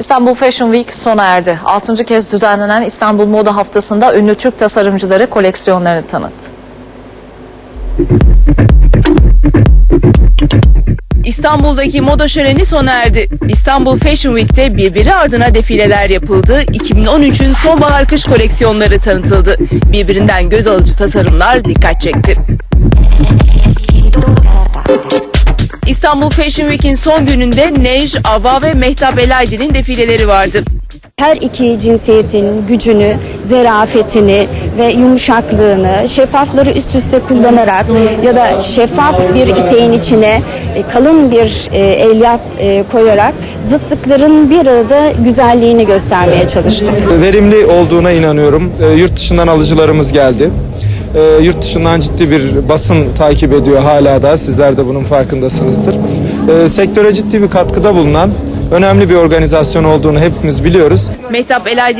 İstanbul Fashion Week sona erdi. Altıncı kez düzenlenen İstanbul Moda Haftası'nda ünlü Türk tasarımcıları koleksiyonlarını tanıttı. İstanbul'daki moda şöleni sona erdi. İstanbul Fashion Week'te birbiri ardına defileler yapıldı. 2013'ün sonbahar kış koleksiyonları tanıtıldı. Birbirinden göz alıcı tasarımlar dikkat çekti. İstanbul Fashion Week'in son gününde Nej, Ava ve Mehtap Elaydi'nin defileleri vardı. her iki cinsiyetin gücünü, zerafetini ve yumuşaklığını şeffafları üst üste kullanarak ya da şeffaf bir ipeğin içine e, kalın bir e, elyaf e, koyarak zıtlıkların bir arada güzelliğini göstermeye çalıştım. verimli olduğuna inanıyorum. Yurt dışından alıcılarımız geldi. E, yurt dışından ciddi bir basın takip ediyor hala da. Sizler de bunun farkındasınızdır. E, sektöre ciddi bir katkıda bulunan önemli bir organizasyon olduğunu hepimiz biliyoruz. Mehtap Elaydi